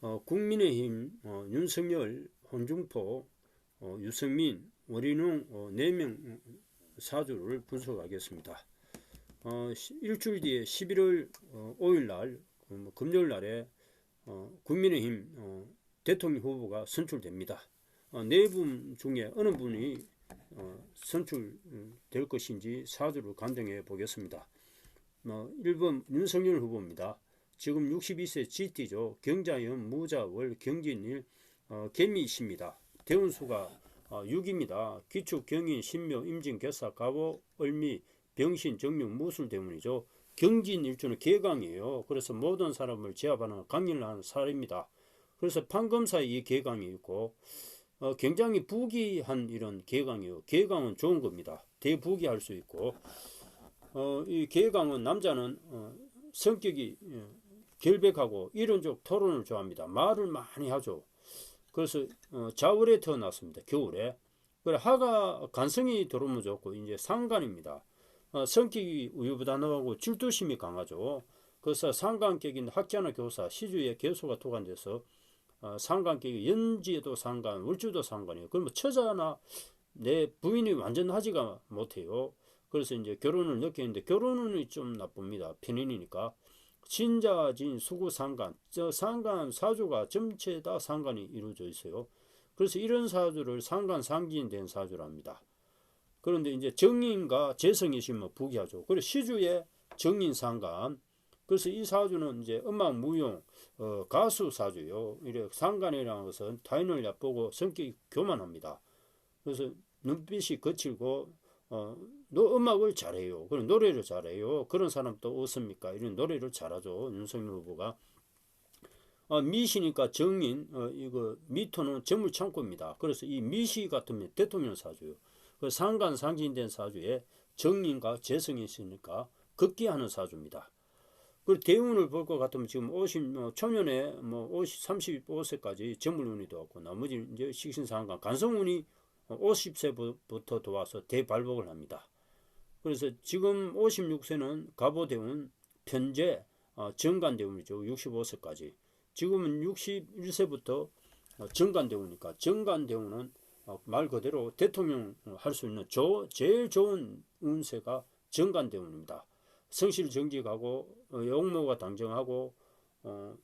어, 국민의힘 어, 윤석열, 홍준표, 어, 유승민, 원희룡 어, 4명 사주를 분석하겠습니다. 어, 시- 일주일 뒤에 11월 어, 5일 날 어, 뭐 금요일 날에 어, 국민의힘 어, 대통령 후보가 선출됩니다. 어, 네분 중에 어느 분이 어, 선출될 것인지 사주를 간정해 보겠습니다. 뭐 1번 윤석열 후보입니다. 지금 62세 GT죠. 경자연, 무자월, 경진일, 어, 개미씨입니다. 대운수가 어, 6입니다. 기축, 경인, 신묘, 임진, 개사, 가보, 을미, 병신, 정명, 무술 대운이죠. 경진 일주는 개강이에요. 그래서 모든 사람을 제압하는 하는 살입니다. 그래서 판검사에 이 개강이 있고 어, 굉장히 부귀한 이런 개강이요. 개강은 좋은 겁니다. 대부귀할 수 있고 어, 이 개강은 남자는 어, 성격이 예, 결백하고 이론적 토론을 좋아합니다. 말을 많이 하죠. 그래서 어, 자월에 태어났습니다. 겨울에. 그래 하가 간성이 들어오면 좋고 이제 상간입니다. 어, 성격이 우유부단하고 질투심이 강하죠. 그래서 상간격인 학자나 교사, 시주의 개수가 토관돼서 어, 상관격이 연지에도 상관, 월주도 상관이에요. 그러면 처자나 내 부인이 완전 하지가 못해요. 그래서 이제 결혼을 느끼는데 결혼은 좀 나쁩니다. 편인이니까. 신자진 수구 상관, 저 상관 사주가 전체 다 상관이 이루어져 있어요. 그래서 이런 사주를 상관 상진된 사주랍니다. 그런데 이제 정인과 재성이시면 부기하죠. 그리고 시주의 정인 상관. 그래서 이 사주는 이제 음악 무용 어, 가수 사주요. 이래 상관이라는 것은 타인을 얕보고 성격이 교만합니다. 그래서 눈빛이 거칠고 어, 너 음악을 잘해요. 그런 노래를 잘해요. 그런 사람 또 없습니까? 이런 노래를 잘하죠. 윤석열 후보가. 어, 미시니까 정인, 어, 이거 미토는 재물 창고입니다. 그래서 이 미시 같으면 대통령 사주요. 그 상간 상진된 사주에 정인과 재성이 있으니까 극기하는 사주입니다. 그 대운을 볼 것 같으면 지금 50, 어, 초년에 뭐 50, 35세까지 정물운이 들어왔고 나머지 이제 식신상관 간성운이 50세부터 들어와서 대발복을 합니다. 그래서 지금 56세는 갑오대운, 편제, 어, 정간대운이죠. 65세까지. 지금은 61세부터 어, 정간대운이니까 정간대운은 어, 말 그대로 대통령 할 수 있는 조, 제일 좋은 운세가 정간대운입니다. 성실 정직하고 어, 용모가 당정하고 어,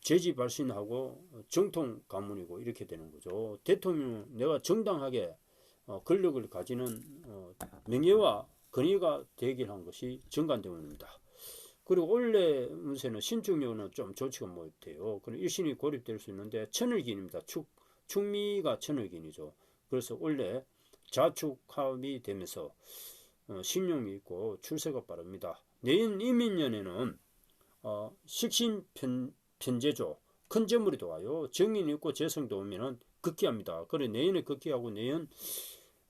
재지 발신하고 어, 정통 가문이고 이렇게 되는 거죠. 대통령 내가 정당하게 어, 권력을 가지는 어, 명예와 권위가 되길 한 것이 정관대원입니다. 그리고 원래 운세는 신중력은 좀 좋지가 못해요. 그럼 일신이 고립될 수 있는데 천을긴입니다. 축 축미가 천을긴이죠. 그래서 원래 자축합이 되면서 어, 신용이 있고 출세가 빠릅니다. 내년 이민년에는 어, 식신 편, 편제죠. 큰 재물이 들어와요. 정인이 있고 재성도 오면은 극기합니다. 그래 내년에 극기하고 내년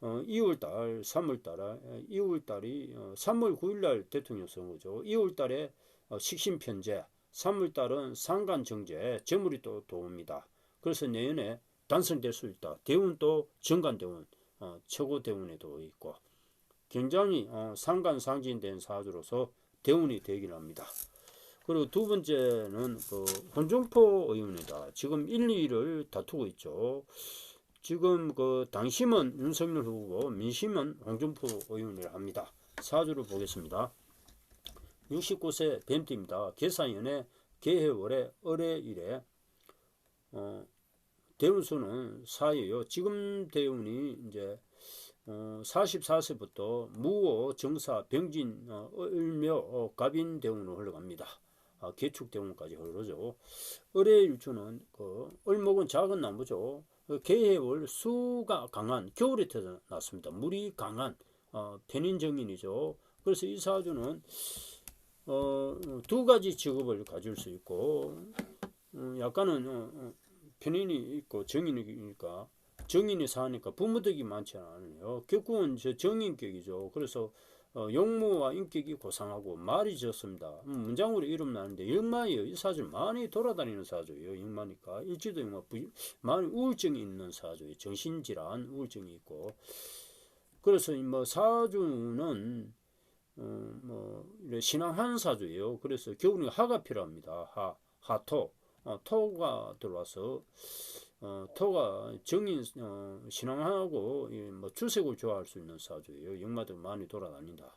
어, 2월달, 3월달에 2월달이 어, 3월 9일날 대통령 선거죠. 2월달에 어, 식신 편제, 3월달은 상간 정제, 재물이 또 들어옵니다. 그래서 내년에 단성될 수 있다. 대운 또 정간 대운, 어, 최고 대운에도 있고 굉장히 어, 상간 상진된 사주로서 대운이 되긴 합니다. 그리고 두 번째는 그 홍준표 의원이다. 지금 1, 2를 다투고 있죠. 지금 그 당심은 윤석열 후보고 민심은 홍준표 의원이라 합니다. 사주를 보겠습니다. 69세 뱀띠입니다. 계산연에 개해월에 을해일에 어, 대운수는 4예요. 지금 대운이 이제 어, 44세부터 무호, 정사, 병진, 어, 을묘, 어, 갑인 대운으로 흘러갑니다. 아, 개축 대운까지 흐르죠. 을의 일주는 그 을목은 작은 나무죠. 그 개해월 수가 강한 겨울에 태어났습니다. 물이 강한 어, 편인정인이죠. 그래서 이 사주는 어, 두 가지 직업을 가질 수 있고 어, 약간은 어, 어, 편인이 있고 정인이니까 정인이 사니까 부모덕이 많지 않아요. 결국은 저 정인격이죠. 그래서 어, 용모와 인격이 고상하고 말이 적습니다. 음, 문장으로 이름 나는데 영마예요. 이 사주 많이 돌아다니는 사주예요. 영마니까 일지도 영마 부, 많이 우울증이 있는 사주예요. 정신질환 우울증이 있고 그래서 뭐 사주는 어, 뭐 신앙한 사주예요. 그래서 겨울에 하가 필요합니다. 하 하토 어, 토가 들어와서 어, 토가 정인 어, 신앙하고 이, 뭐 주색을 좋아할 수 있는 사주예요. 역마들 많이 돌아다닌다.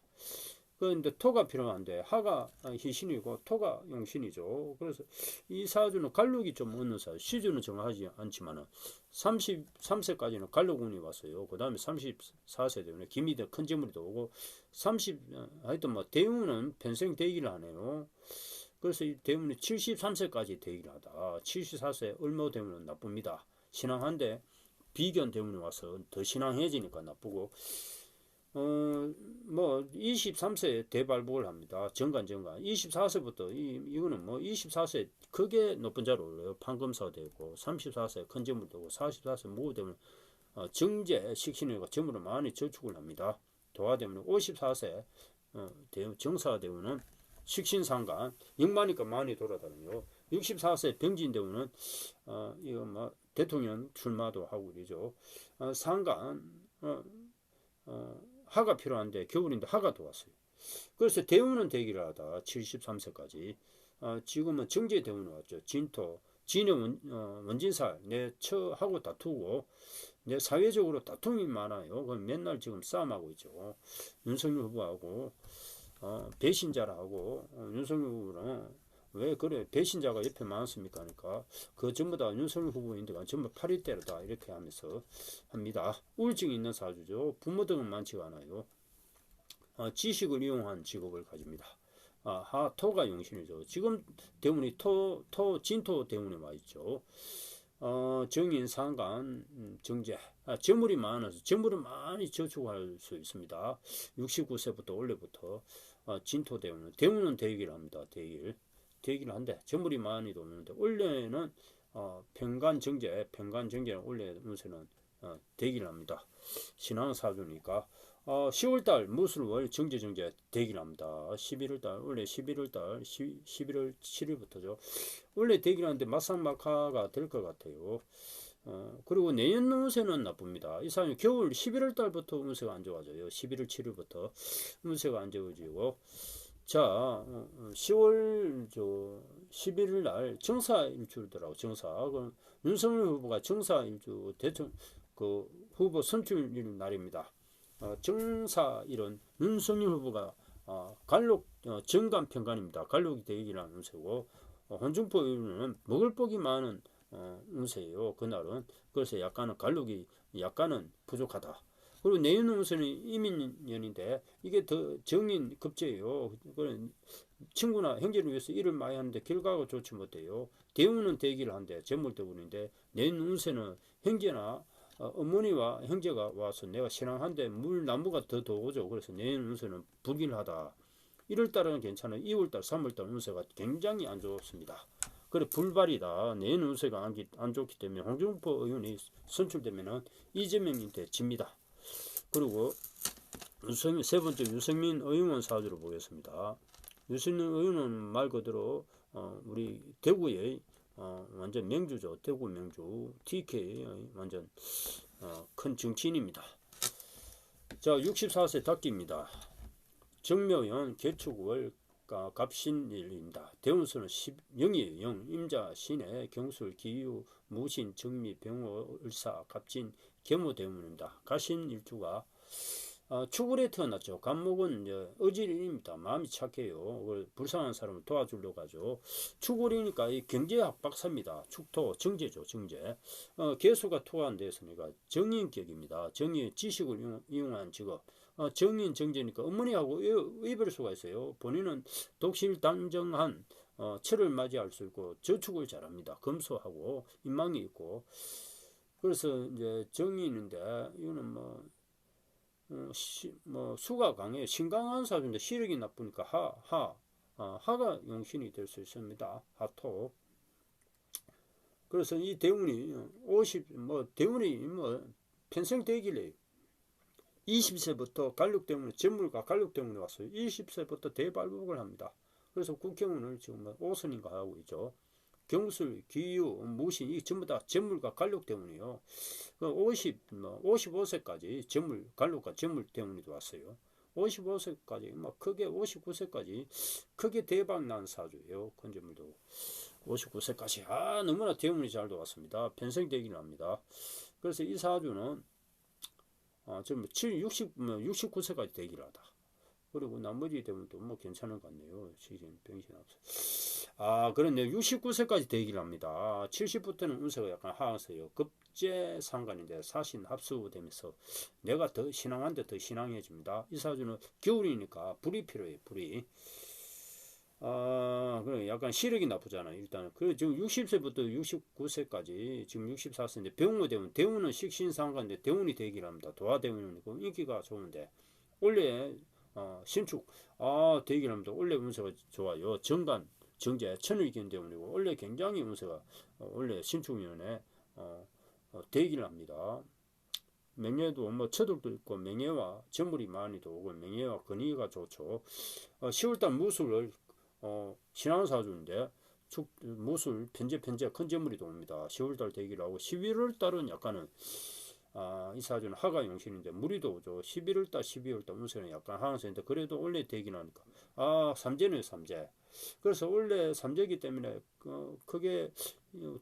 그런데 토가 필요한데 하가 희신이고 토가 용신이죠. 그래서 이 사주는 갈록이 좀 없는 사주. 시주는 정하지 않지만은 33세까지는 갈록운이 왔어요. 그 다음에 34세 되면 김이대 큰 재물이 오고 30 하여튼 뭐 대운은 평생 대기를 하네요. 그래서 이 대운이 73세까지 대기를 하다. 74세 을모 대운은 나쁩니다. 신앙한데 비견 대운이 와서 더 신앙해지니까 나쁘고 어, 뭐, 23세 대발복을 합니다. 정관, 정관. 24세부터, 이, 이거는 뭐, 24세 크게 높은 자로 올려요. 판검사 되고, 34세 큰 점을 되고, 44세 무후 되면, 어, 정제, 식신이가 점으로 많이 저축을 합니다. 도화 되면 54세, 어, 대, 정사 되면은 식신상관, 역마니까 많이 돌아다녀요. 64세 병진 되면은, 어, 이거 뭐, 대통령 출마도 하고 그러죠. 어, 상관, 어, 어, 하가 필요한데 겨울인데 하가 들어왔어요. 그래서 대우는 대기를 하다 73세까지 어, 지금은 정제 대우는 왔죠. 진토 진의 원, 어, 원진살 내 처하고 다투고 내 사회적으로 다툼이 많아요. 그럼 맨날 지금 싸움하고 있죠. 윤석열 후보하고 어, 배신자라고. 어, 윤석열 후보는 왜 그래? 배신자가 옆에 많습니까 하니까. 그 전부 다 윤석열 후보인데가 전부 파리 때로다. 이렇게 하면서 합니다. 우울증이 있는 사주죠. 부모 등은 많지가 않아요. 어, 지식을 이용한 직업을 가집니다. 아, 하 토가 용신이죠. 지금 대운이 토, 토 진토 대운에 와 있죠. 어, 정인 상간 음, 정제. 아, 재물이 많아서 재물을 많이 저축할 수 있습니다. 69세부터 원래부터. 어, 진토 대운은 대운은 대기를 합니다 대일 되기는 한데 전물이 많이 도는데 원래는 어, 평간 정제, 평간 정제는 원래 운세는 어, 되기를 합니다. 신앙 사주니까 어, 10월달 무술월 정제 정제 되기를 합니다. 11월달 원래 11월달 11월 7일부터죠. 원래 되기를 하는데 막상 막하가 될 것 같아요. 어, 그리고 내년 운세는 나쁩니다. 이 사람이 겨울 11월 달부터 운세가 안 좋아져요. 11월 7일부터 운세가 안 좋아지고 자, 10월 어, 어, 저 11일 날 정사 일주더라고 정사. 그 윤석열 후보가 정사 일주 대통령 그 후보 선출일 날입니다. 어, 정사 일은 윤석열 후보가 어, 갈록 어, 정관 평관입니다. 갈록이 대기라는 운세고 어, 혼중포 일은 먹을 복이 많은 어, 운세예요. 그날은 그래서 약간은 갈록이 약간은 부족하다. 그리고 내년 운세는 이민년인데 이게 더 정인 급제예요. 그런 친구나 형제를 위해서 일을 많이 하는데 결과가 좋지 못해요. 대운은 대기를 한데 재물 대운인데 내년 운세는 형제나 어, 어머니와 형제가 와서 내가 신앙한데 물 나무가 더 더오죠. 그래서 내년 운세는 불길하다. 1월달은 괜찮아요. 2월달, 3월달 운세가 굉장히 안 좋습니다. 그래 불발이다. 내년 운세가 안, 안 좋기 때문에 홍준표 의원이 선출되면은 이재명한테 집니다. 그리고 유승민, 세 번째 유승민 의원 사주를 보겠습니다. 유승민 의원은 말 그대로 어, 우리 대구의 어, 완전 명주죠. 대구 명주 TK 완전 어, 큰 정치인입니다. 자, 64세 닭기입니다. 정묘연 개축월 갑신일입니다. 대운수는 10영이에요. 영, 임자, 신해, 경술, 기유, 무신, 정미, 병호, 을사, 갑진, 계무대문입니다. 가신일주가 어, 추굴에 태어났죠. 간목은 이제 어질입니다. 마음이 착해요. 불쌍한 사람을 도와주려고 하죠. 추굴이니까 이 경제학 박사입니다. 축토, 정제죠, 정제. 어, 개수가 토한 데서니까 정인격입니다. 정의 지식을 이용, 한 직업. 어, 정인 정제니까 어머니하고 의별 수가 있어요. 본인은 독실 단정한 어, 철을 맞이할 수 있고 저축을 잘합니다. 검소하고 인망이 있고 그래서 이제 정의인데 이거는 뭐, 어, 시, 뭐 수가 강해 신강한 사주인데 시력이 나쁘니까 하, 하, 어, 하가 용신이 될 수 있습니다. 하토. 그래서 이 대운이 50, 뭐 대운이 뭐 평생 되길래 20세부터 갈육 때문에 전물과 갈육 때문에 왔어요. 20세부터 대발복을 합니다. 그래서 국회의원을 지금 5선인가 뭐 하고 있죠. 경술, 기유, 무신 이 전부 다 전물과 관록 때문이요. 50, 뭐 55세까지 전물, 관록과 전물 때문에도 왔어요. 55세까지 막 크게 59세까지 크게 대박 난 사주예요. 건재물도 59세까지 아 너무나 대운이 잘 돌았습니다. 편성되기는 합니다. 그래서 이 사주는 아, 지금 7, 60, 뭐 69세까지 대기를 하다. 그리고 나머지 되면 또 뭐 괜찮은 것 같네요. 시신, 병신 앞서. 아, 그런데 69세까지 대기를 합니다. 70부터는 운세가 약간 하락세요. 급제 상관인데 사신 합수되면서 내가 더 신앙한데 더 신앙해집니다. 이 사주는 겨울이니까 불이 필요해요. 불이. 아, 그래 약간 시력이 나쁘잖아요. 일단 그 지금 60세부터 69세까지 지금 64세인데 병우 되면 대운은 식신상관인데 대운이 되기를 합니다. 도화대운이고 인기가 좋은데 원래 어, 신축 아 되기를 합니다. 원래 운세가 좋아요. 정관 정제 천일견 대운이고 원래 굉장히 운세가 어, 원래 신축위원회 어, 어, 되기를 합니다. 명예도 뭐 처돌도 있고 명예와 전물이 많이 들어오고 명예와 근위가 좋죠. 어, 10월달 무술을 어, 신앙사주인데 축, 무술 편제 편제 큰 재물이 들어옵니다. 10월달 대기를 하고 11월달은 약간은 아, 이 사주는 하가 용신인데 무리도 오죠. 11월달 12월달 운세는 약간 하강세인데 그래도 원래 대기는 하니까 아 삼재네요 삼재. 그래서 원래 삼재기 때문에 어, 크게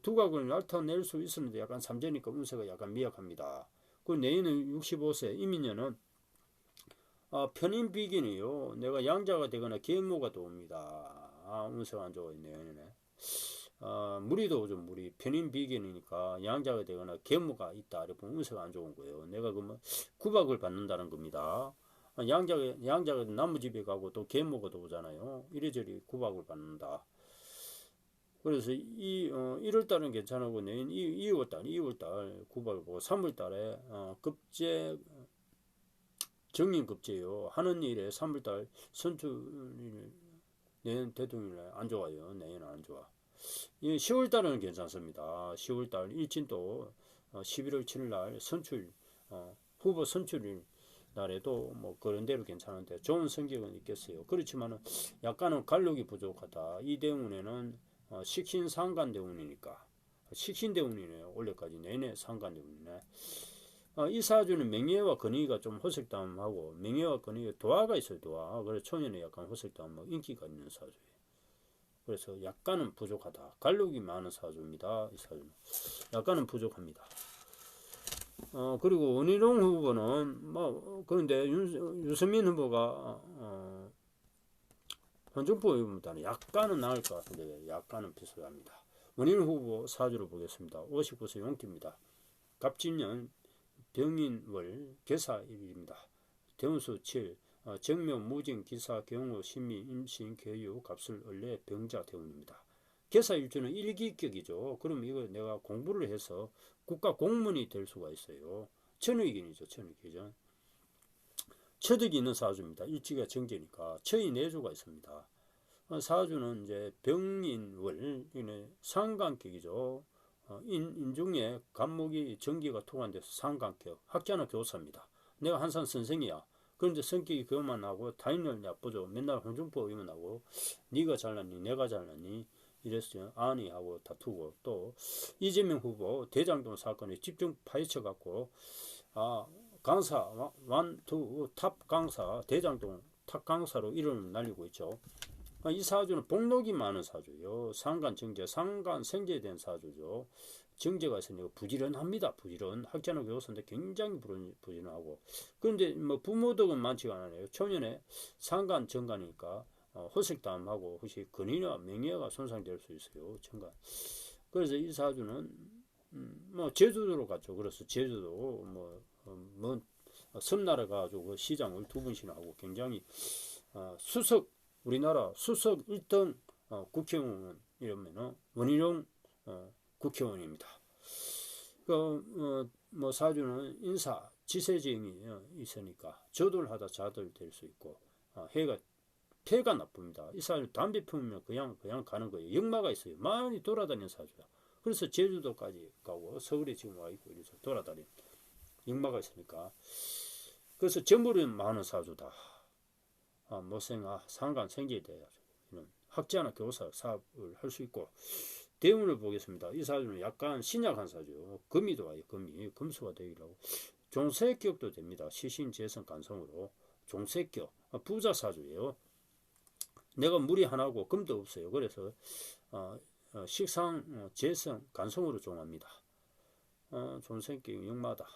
두각을 나타낼 수 있었는데 약간 삼재니까 운세가 약간 미약합니다. 그 내년은 65세 이민년은 아, 편인 비긴이요. 내가 양자가 되거나 계모가 들어옵니다. 아, 운세가 안 좋아요, 내년에. 아, 무리도 오죠, 무리. 편인 비긴이니까 양자가 되거나 계모가 있다. 이렇게 운세가 안 좋은 거예요. 내가 그러면 구박을 받는다는 겁니다. 아, 양자가, 양자가 나무집에 가고 또 계모가 들어오잖아요. 이래저래 구박을 받는다. 그래서 이 어, 1월 달은 괜찮고 내년 2월 달, 2월 달 구박을 보고 3월 달에 어, 급제 정인급제요. 하는 일에 3월달 선출 내년 대통령이 안 좋아요. 내년 안 좋아. 이 10월달은 괜찮습니다. 10월달 일진도 11월 어, 7일날 선출 어, 후보 선출일 날에도 뭐 그런 대로 괜찮은데 좋은 성격은 있겠어요. 그렇지만은 약간은 관록이 부족하다. 이 대운에는 어, 식신 상관 대운이니까 식신 대운이네요. 원래까지 내내 상관 대운이네. 어, 이 사주는 명예와 권위가 좀 호색담하고 명예와 권위가 도화가 있어요 도화. 그래서 초년에 약간 호색담하고 인기가 있는 사주예요. 그래서 약간은 부족하다. 갈록이 많은 사주입니다 이 사주는. 약간은 부족합니다. 어 그리고 원희룡 후보는 뭐 그런데 윤, 유승민 후보가 어, 현정포 후보보다는 약간은 나을 것 같은데 약간은 비슷합니다. 원희룡 후보 사주를 보겠습니다. 59세 용띠입니다. 갑진년 병인월 개사일입니다. 대운수 7 어, 정묘 무진 기사 경우 신미 임신 교육 값을 원래 병자 대운입니다. 개사일주는 일기격이죠. 그럼 이거 내가 공부를 해서 국가 공무원이 될 수가 있어요. 천의견이죠. 천의견. 처득이 있는 사주입니다. 일지가 정제니까 처의 내주가 있습니다. 어, 사주는 이제 병인월 상관격이죠. 어, 인, 인중에 간목이 전기가 투과돼서 상관격 학자나 교사입니다. 내가 한산 선생이야. 그런데 성격이 그만 하고 타인을 나쁘죠. 맨날 홍준표 의원하고 네가 잘났니 내가 잘났니 이랬어요. 아니 하고 다투고 또 이재명 후보 대장동 사건에 집중 파헤쳐 갖고 아 강사 완투 탑 강사 대장동 탑 강사로 이름을 날리고 있죠. 아, 이 사주는 복록이 많은 사주요. 상간 정제, 상간 생제된 사주죠. 정제가 있으니까 부지런합니다. 부지런. 학자나 교사인데 굉장히 부지런하고. 그런데 뭐 부모덕은 많지가 않아요. 초년에 상간 정간이니까 어, 호색담하고 혹시 근위나 명예가 손상될 수 있어요. 정간. 그래서 이 사주는 음, 뭐 제주도로 갔죠. 그래서 제주도 뭐, 어, 뭐 섬나라 가지고 그 시장을 두 번씩이나 하고 굉장히 어, 수석 우리나라 수석 1등 어, 국회의원 이러면은 원희룡 어, 국회의원입니다. 그, 어, 뭐 사주는 인사, 지세쟁이 있으니까 저돌 하다 자들 될수 있고 어, 해가 폐가 나쁩니다. 이 사주 담배 피우면 그냥 그냥 가는 거예요. 역마가 있어요. 많이 돌아다니는 사주다. 그래서 제주도까지 가고 서울에 지금 와 있고 이래서 돌아다니는 역마가 있으니까 그래서 재물은 많은 사주다. 아, 모생아 상관 생기에 대해 학자나 교사 사업을 할 수 있고 대운을 보겠습니다. 이 사주는 약간 신약한 사주. 금이 도 와요. 금이 금수가 되기라고 종세격도 됩니다. 시신 재성 간성으로 종색교 어, 부자 사주예요. 내가 물이 하나고 금도 없어요. 그래서 어, 어, 식상, 어, 재성, 간성으로 종합니다. 어, 종색교 영마다.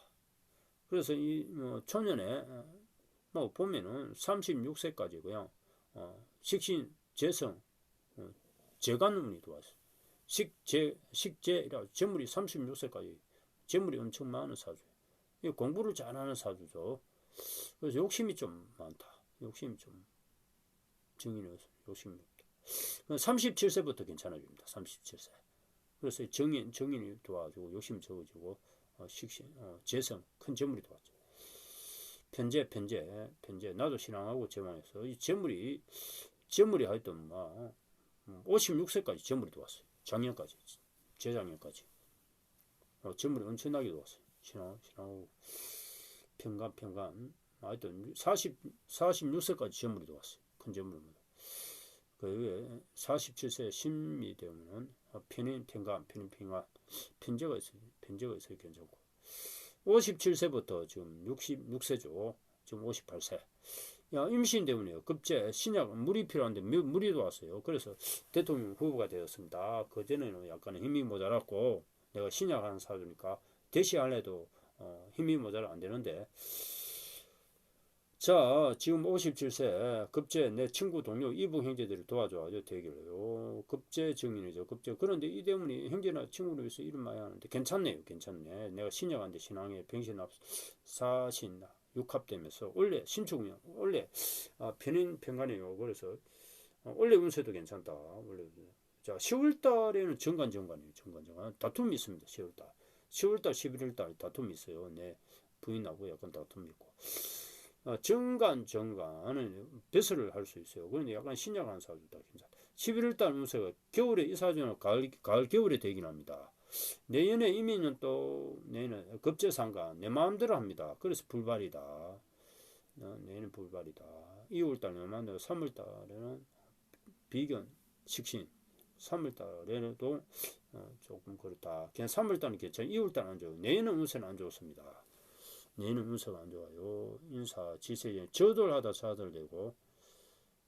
그래서 이 뭐, 초년에 어, 뭐 보면은 36세까지고요. 어, 식신, 재성, 어, 재간운이 들어왔어요. 식재, 식재라 재물이 36세까지 재물이 엄청 많은 사주. 이 공부를 잘하는 사주죠. 그래서 욕심이 좀 많다. 욕심이 좀 정인이 욕심이 없다. 37세부터 괜찮아집니다. 37세. 그래서 정인 정인이 도와주고 욕심이 적어지고 어, 식신, 어, 재성 큰 재물이 도왔죠. 편제, 편제, 편제. 나도 신앙하고 제망해서 이 재물이 재물이 하여튼 뭐 56세까지 재물이 들어왔어요. 작년까지, 재작년까지. 어, 재물이 엄청나게 들어왔어요. 신앙, 신앙하고 평간, 평간. 하여튼 40, 46세까지 재물이 들어왔어요. 큰 재물입니다. 그 외에 47세 신이 되면은 편인, 평간, 편인, 평간. 편제가 있어요. 편제가 있어요. 괜찮고. 57세부터 지금 66세죠. 지금 58세. 야, 임신 때문에요. 급제, 신약, 물이 필요한데 물이 들어왔어요. 그래서 대통령 후보가 되었습니다. 그전에는 약간 힘이 모자랐고 내가 신약하는 사주니까 대시할래도 어, 힘이 모자라 안 되는데 자 지금 57세 급제 내 친구 동료 이북 형제들을 도와줘가지고 대결해요. 급제 증인이죠. 급제 그런데 이 때문에 형제나 친구를 위해서 이름 많이 하는데 괜찮네요. 괜찮네. 내가 신약한데 신앙에 병신합 사신 육합되면서 원래 신축이요. 원래 아, 편인 편간이에요. 그래서 어, 원래 운세도 괜찮다. 원래 자 10월 달에는 정관 정관이에요. 정관 정관 다툼이 있습니다. 10월 달. 10월 달, 11월 달 다툼이 있어요. 내 부인하고 약간 다툼이 있고. 어, 정관 정관은 배설을 할 수 있어요. 그런데 약간 신약한 사주다 괜찮다. 11월 달 운세가 겨울에 이 사주는 가을 가을 겨울에 되긴 합니다. 내년에 이민은 또 내년 급제상가 내 마음대로 합니다. 그래서 불발이다. 어, 내년 불발이다. 2월달 내 마음대로 3월달에는 비견 식신 3월달에도 어, 조금 그렇다. 그냥 3월달은 괜찮아. 2월달은 안 좋아요. 내년은 운세는 안 좋습니다. 내년은 운세가 안 좋아요. 인사, 지세, 저돌하다 좌절되고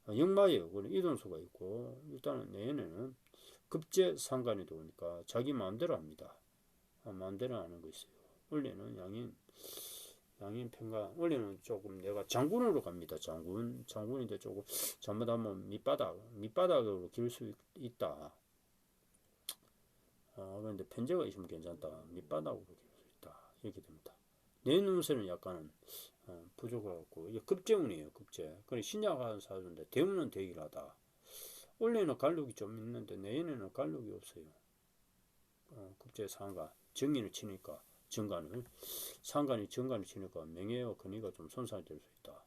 어. 그런 이동수가 있고 일단은 내년에는 급제 상관이 되니까 자기 마음대로 합니다. 아, 마음대로 하는 거 있어요. 원래는 양인 양인 평가 원래는 조금 내가 장군으로 갑니다. 장군 장군인데 조금 잘못하면 밑바닥 밑바닥으로 길 수 있다. 아 그런데 편제가 있으면 괜찮다. 밑바닥으로 길 수 있다. 이렇게 됩니다. 내 눈새는 약간 어, 부족하고 이게 급제운이에요. 급제. 그래 신약하는 사주인데 대운은 대기하다. 원래는 갈록이 좀 있는데 내년에는 갈록이 없어요. 어, 국제 상가 정인을 치니까 정관을 상관이 정관을 치니까 명예와 권위가 좀 손상이 될 수 있다.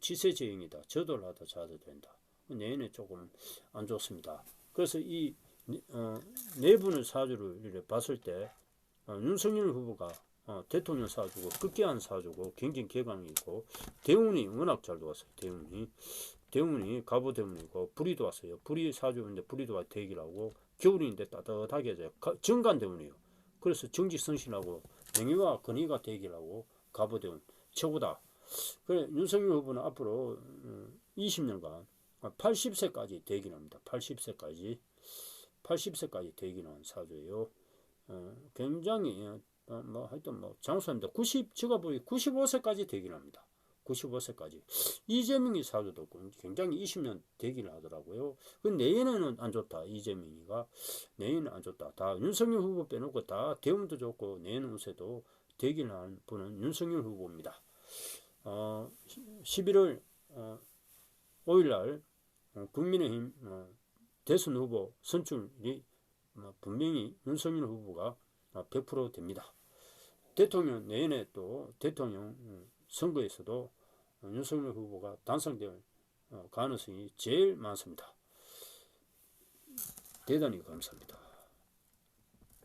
지세제행이다. 저돌 하다 자도 된다. 내년에 조금 안 좋습니다. 그래서 이 어, 내분의 사주를 이렇게 봤을 때 어, 윤석열 후보가 어, 대통령 사주고 급기한 사주고 경쟁 개강이 있고 대운이 워낙 잘 들어왔어요. 대운이 대운이 갑오 대운이고 불이 들어왔어요. 불이 사주인데 불이 들어와 대기라고 겨울인데 따뜻하게 해서 정관 대운이에요. 그래서 정직성신하고 명예와 권위가 대기라고 갑오 대운 최고다. 그래 윤석열 후보는 앞으로 20년간 음, 80세까지 대기합니다. 80세까지 80세까지 대기는 사주예요. 어, 굉장히 어, 뭐 하여튼 뭐 장수합니다. 90 제가 보기 95세까지 대기합니다. 95세까지 이재명이 사주도 굉장히 20년 대기를 하더라고요. 그 내년에는 안 좋다. 이재명이가 내년은 안 좋다. 다 윤석열 후보 빼놓고 다 대운도 좋고 내년 운세도 대기를 하는 분은 윤석열 후보입니다. 어, 11월 어, 5일날 어, 국민의힘 어, 대선 후보 선출이 어, 분명히 윤석열 후보가 100% 됩니다. 대통령 내년에 또 대통령 음, 선거에서도 윤석열 후보가 당선될 어, 가능성이 제일 많습니다. 대단히 감사합니다.